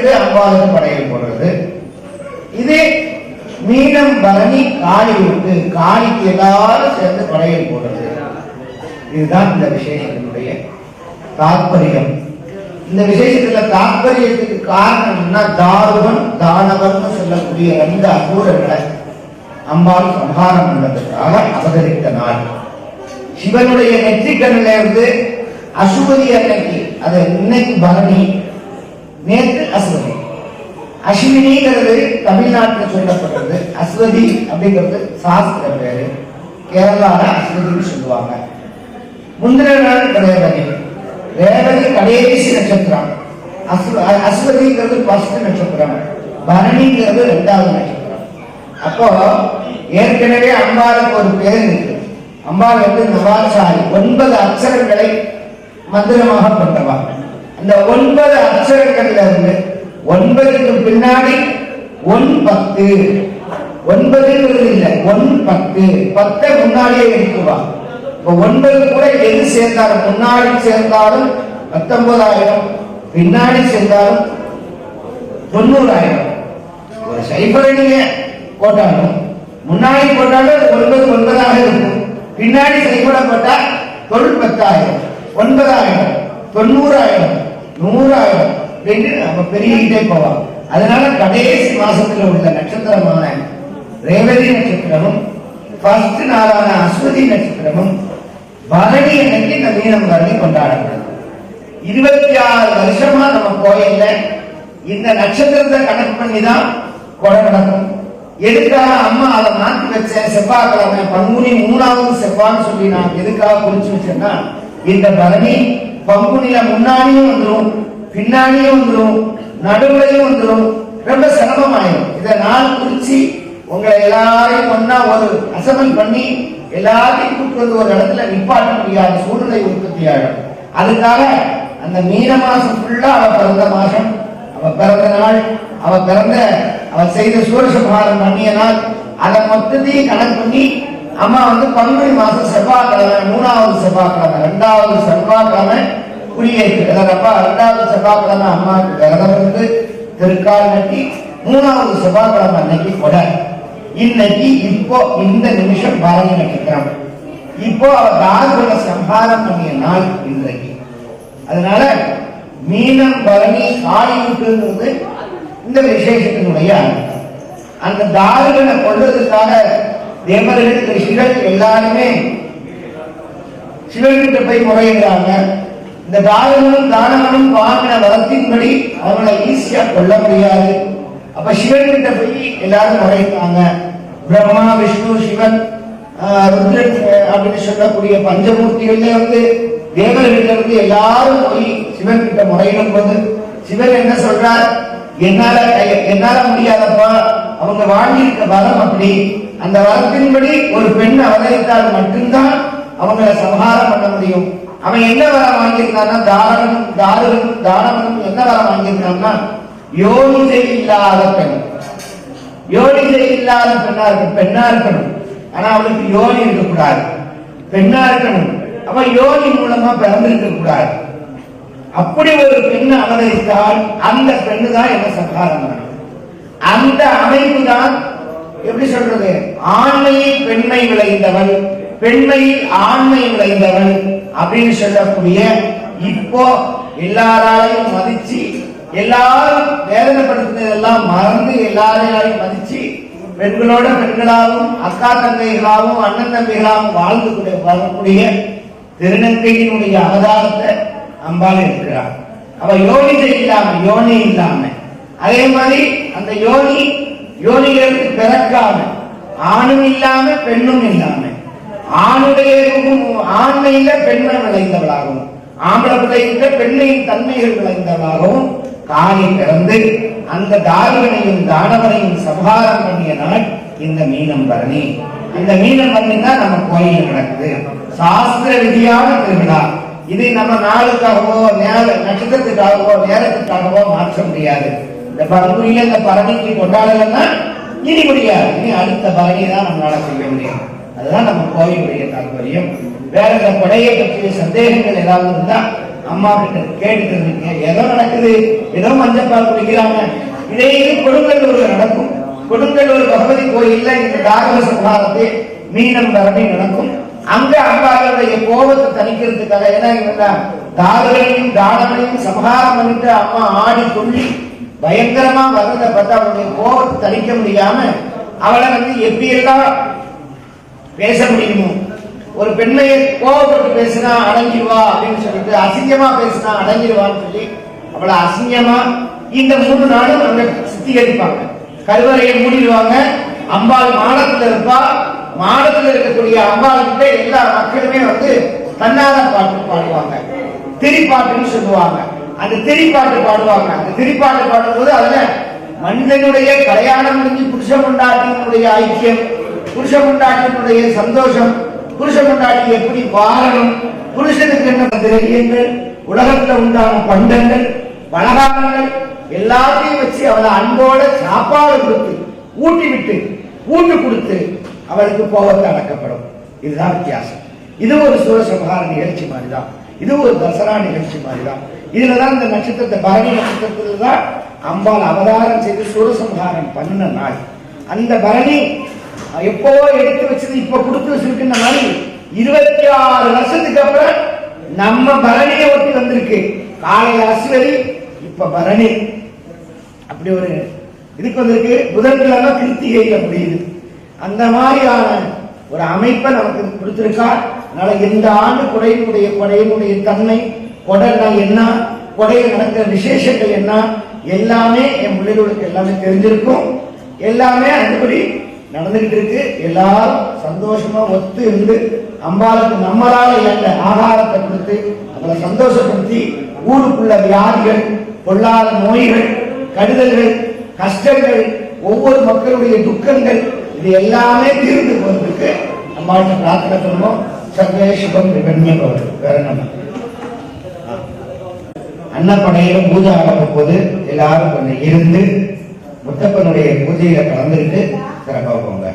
எடுத்து அம்பாளுக்கு படையல் போடுறது. இது மீனம் பரணி காளி விட்டு காளிக்கு எல்லாரும் சேர்ந்து படையல் போடுறது. இதுதான் இந்த விசேஷத்தினுடைய தாற்பயம் இந்த விசேஷத்துல தாற்பயத்துக்கு காரணம்னா தாருவன் தானவன் சொல்லக்கூடிய ரெண்டு அசூரர்களை அம்பாள் சம்ஹாரம் பண்ணதுக்காக அவதரித்த நாள். சிவனுடைய நெற்றிக்கண்ணில இருந்து அசுபதி அன்னைக்கு அது இன்னைக்கு பரணி நேற்று அஸ்வதி. அஸ்வினிங்கிறது தமிழ்நாட்டில் சொல்லப்படுறது அஸ்வதி அப்படிங்கிறது சாஸ்திர பேரு. கேரளால அஸ்வதின்னு சொல்லுவாங்க. முந்தின நாள் ரேவதி ரேவதி கடைசி நட்சத்திரம். அஸ்வ அஸ்வதிங்கிறது ஃபர்ஸ்ட் நட்சத்திரம். பரணிங்கிறது ரெண்டாவது நட்சத்திரம். அப்போ ஏற்கனவே அம்பாளுக்கு ஒரு பேர் இருக்கு. அம்பாள் வந்து நவாச்சாரி. ஒன்பது அக்ஷரங்களை மந்திரமாக கொண்டவா. இந்த ஒன்பது அக்ஷரங்கள்ல இருந்து ஒன்பதுக்கு பின்னாடி ஒன் பத்து ஒன்பதுங்கிறது இல்ல ஒன் பத்து பத்தை முன்னாடியே எடுத்துவா இப்ப ஒன்பது கூட எது சேர்ந்தாலும் முன்னாடி சேர்ந்தாலும் பத்தொன்பதாயிரம் பின்னாடி சேர்ந்தாலும் தொண்ணூறாயிரம். ஒரு சைபரை நீங்க போட்டாலும் முன்னாடி போட்டாலும் ஒன்பது ஒன்பதாக இருக்கும். பின்னாடி சைபரை போட்டால் தொழில் பத்தாயிரம் ஒன்பதாயிரம் தொண்ணூறாயிரம். நூறாயிரம். அப்படின்னு நம்ம பெருகிட்டே போவோம் அதனால கடைசி மாசத்துல உள்ள நட்சத்திரமான ரேவதி நட்சத்திரமும் ஃபர்ஸ்ட் நாளான அஸ்வதி நட்சத்திரமும் பரணி அன்னைக்கு இந்த மீனம் பரணி கொண்டாடப்படுது இருபத்தி ஆறு வருஷமா நம்ம கோயில்ல இந்த நட்சத்திரத்தை கணக்கு பண்ணி தான் கொடை நடக்கும். எதுக்காக அம்மா அதை மாற்றி வச்ச செவ்வாய்க்கிழமை? பங்குனி மூணாவது செவ்வான்னு சொல்லி நான் எதுக்காக குறிச்சு வச்சேன்னா இந்த பரணி பங்குனில முன்னாடியும் வந்துடும் பின்னாடியும் வந்துடும் நடுவுலையும் வந்துடும் ரொம்ப சிரமமாயிடும் இதை நான் குறிச்சு உங்களை எல்லாரையும் ஒன்னா ஒரு அசம்பிள் பண்ணி எல்லாத்தையும் கூப்பிட்டு வந்து ஒரு இடத்துல நிப்பாட்ட முடியாத சூழ்நிலை உற்பத்தி ஆகும் அதுக்காக அந்த மீன மாசம் ஃபுல்லா அவ பிறந்த மாசம் அவ பிறந்த நாள் அவ பிறந்த அவ செய்த சூரசம்ஹாரம் பண்ணிய நாள் அதை மொத்தத்தையும் கணக்கு பண்ணி அம்மா வந்து பங்குனி மாசம் செவ்வாய்க்கிழமை மூணாவது செவ்வாய்க்கிழமை ரெண்டாவது செவ்வாய்க்கிழமை குடியேற்று அதாவதுப்பா ரெண்டாவது செவ்வாய்க்கிழமை அம்மாவுக்கு விரதம் இருந்து திருக்கால் நட்டி மூணாவது செவ்வாய்க்கிழமை அன்னைக்கு கொடை. இன்னைக்கு இப்போ இந்த நிமிஷம் பாரதி நட்சத்திரம். இப்போ அவ தார்குல சம்ஹாரம் பண்ணிய நாள் இன்றைக்கு. அதனால மீனம் பரணி காளிமுட்டுங்கிறது இந்த விசேஷத்தினுடைய அந்த தாருகளை கொள்வதற்காக தேவர்கள் ரிஷிகள் எல்லாருமே சிவன்கிட்ட போய் முறையிடுறாங்க. இந்த தாரகனும் தானங்களும் வாங்கின வரத்தின்படி அவங்களை ஈஸியா கொல்ல முடியாது. அப்ப சிவன்கிட்ட போய் எல்லாரும் முறையிட்டாங்க பிரம்மா விஷ்ணு சிவன் ருத்ரன் அப்படின்னு சொல்லக்கூடிய பஞ்சமூர்த்திகள்ல இருந்து தேவர்கிட்ட இருந்து எல்லாரும் போய் சிவன் கிட்ட முறையிடும் போது சிவன் என்ன சொல்றார்? என்னால என்னால முடியாதப்பா அவங்க வாழ்ந்திருக்க வரம் அப்படி. அந்த வரத்தின்படி ஒரு பெண் அவதரித்தால் மட்டும்தான் அவங்கள சம்ஹாரம் பண்ண முடியும். அவன் என்ன வரம் வாங்கியிருந்தான்னா தாரகனும் தாரகனும் தானமும் என்ன வரம் வாங்கியிருந்தான்னா யோனிசை இல்லாத பெண். யோனிசை இல்லாத பெண்ணா இருக்கு பெண்ணா இருக்கணும். ஆனா அவளுக்கு யோனி இருக்கக்கூடாது. பெண்ணா இருக்கணும். அவன் யோனி மூலமா பிறந்திருக்க கூடாது. அப்படி ஒரு பெண் அவதரித்தால் அந்த பெண்ணு தான் என்ன சம்ஹாரம் அந்த அமைப்பு தான் எப்படி சொல்றது? ஆண்மையில் பெண்மை விளைந்தவன் பெண்மையில் ஆண்மை விளைந்தவன் அப்படின்னு சொல்லக்கூடிய இப்போ எல்லாராலையும் மதிச்சு எல்லாரும் வேதனைப்படுத்தினதெல்லாம் மறந்து எல்லாரையும் மதிச்சு பெண்களோட பெண்களாகவும் அக்கா தங்கைகளாகவும் அண்ணன் தம்பிகளாகவும் வாழ்ந்து கொண்டு- வரக்கூடிய திருநங்கையினுடைய அவதாரத்தை அம்பாள் இருக்கிறார் அவ யோனிதை இல்லாம யோனி இல்லாம அதே மாதிரி அந்த யோனி யோனிகளுக்கு பிறக்காம ஆணும் இல்லாம பெண்ணும் இல்லாம ஆணுடைய ரூபம் ஆண்மையில பெண்மை விளைந்தவளாகவும் ஆம்பளை பிள்ளைகிட்ட பெண்ணையின் தன்மைகள் விளைந்தவளாகவும் காலை பிறந்து அந்த தாரிகனையும் தானவனையும் சம்ஹாரம் பண்ணிய நாள் இந்த மீனம் பரணி. இந்த மீனம் பரணி தான் நம்ம கோயில் நடக்குது. சாஸ்திர விதியான திருவிழா. இதை நம்ம நாளுக்காகவோ நேர நட்சத்திரத்துக்காகவோ நேரத்துக்காகவோ மாற்ற முடியாது. இந்த பங்குனியில இந்த பரணிக்கு கொண்டாடலன்னா இனி முடியாது. இனி அடுத்த பரணியை தான் நம்மளால செய்ய முடியும். அதுதான் நம்ம கோயிலுடைய தாற்பயம். வேற இந்த கொடையை பற்றிய சந்தேகங்கள் ஏதாவது இருந்தா அம்மா கிட்ட கேட்டுக்கிறதுங்க ஏதோ நடக்குது. ஏதோ மஞ்சப்பால் குடிக்கிறாங்க. இதே கொடுங்கல்லூர் நடக்கும். கொடுங்கல்லூர் பகவதி கோயில்ல இந்த தாகவ சம்ஹாரத்தை மீனம் தரணி நடக்கும். அங்க அம்பாளுடைய கோபத்தை தணிக்கிறதுக்காக ஏன்னா இவங்க தாகவனையும் தானவனையும் சம்ஹாரம் பண்ணிட்டு அம்மா ஆடி சொல்லி பயங்கரமா வர்றதை பார்த்தா அவளுடைய கோபத்தை தணிக்க முடியாம அவளை வந்து எப்படியெல்லாம் பேச முடியுமோ? ஒரு பெண்மையை கோபப்பட்டு பேசினா அடங்கிடுவா அப்படின்னு சொல்லிட்டு அசிங்கமா பேசினா அடங்கிடுவான்னு சொல்லி அவளை அசிங்கமா இந்த மூணு நாளும் அங்க சுத்திகரிப்பாங்க. கருவறையை மூடிடுவாங்க. அம்பாள் மாடத்துல இருப்பா. மாடத்துல இருக்கக்கூடிய அம்பாள் கிட்ட எல்லா மக்களுமே வந்து தன்னார பாட்டு பாடுவாங்க. திரிப்பாட்டுன்னு சொல்லுவாங்க. அந்த திரிப்பாட்டு பாடுவாங்க. அந்த திரிப்பாட்டு பாடும்போது அதுல மனிதனுடைய கல்யாணம் முடிஞ்சு புருஷ கொண்டாட்டினுடைய ஐக்கியம் புருஷ கொண்டாட்டினுடைய சந்தோஷம் புருஷ கொண்டாட்டி எப்படி வாழணும் புருஷனுக்கு என்ன திரவியங்கள் உலகத்துல உண்டான பண்டங்கள் பலகாரங்கள் எல்லாத்தையும் வச்சு அவளை அன்போட சாப்பாடு கொடுத்து ஊட்டி விட்டு ஊட்டு கொடுத்து அவளுக்கு கோபத்தை அடக்கப்படும். இதுதான் வித்தியாசம். இது ஒரு சூரசம்ஹார நிகழ்ச்சி மாதிரி தான் இது ஒரு தசரா நிகழ்ச்சி மாதிரி தான் இதுலதான் இந்த நட்சத்திரத்தை பரணி நட்சத்திரத்தில் தான் அம்பாள் அவதாரம் செய்து சூரசம்ஹாரம் பண்ணின நாள். அந்த பரணி எப்போ எடுத்து வச்சது இப்ப கொடுத்து வச்சிருக்குன்ற மாதிரி இருபத்தி ஆறு வருஷத்துக்கு அப்புறம் நம்ம பரணியை ஒட்டி வந்திருக்கு. காலையில அஸ்வதி இப்ப பரணி. அப்படி ஒரு இதுக்கு வந்திருக்கு. புதன்கிழமை கிருத்திகை முடியுது அந்த மாதிரியான ஒரு அமைப்பை நமக்கு கொடுத்திருக்கா. அதனால இந்த ஆண்டு குடையினுடைய கொடையினுடைய தன்மை கொடைனா என்ன கொடையில் நடக்கிற விசேஷங்கள் என்ன எல்லாமே என் பிள்ளைகளுக்கு எல்லாமே தெரிஞ்சிருக்கும். எல்லாமே அதுபடி நடந்துகிட்டு இருக்கு எல்லாரும் சந்தோஷமா ஒத்து இருந்து அம்பாளுக்கு நம்மளால இழந்த ஆகாரத்தை கொடுத்து அவளை சந்தோஷப்படுத்தி ஊருக்குள்ள வியாதிகள் பொல்லாத நோய்கள் கடுதல்கள் கஷ்டங்கள் ஒவ்வொரு மக்களுடைய துக்கங்கள் இது எல்லாமே தீர்ந்து போறதுக்கு நம்மள்கிட்ட பிரார்த்தனை பண்ணுவோம். சர்வே சுபம் வெண்மை வேற என்ன அன்னப்படையில பூஜை ஆரம்ப போது எல்லாரும் கொஞ்சம் இருந்து முத்தப்பனுடைய பூஜையில கலந்துக்கிட்டு 然后，我的。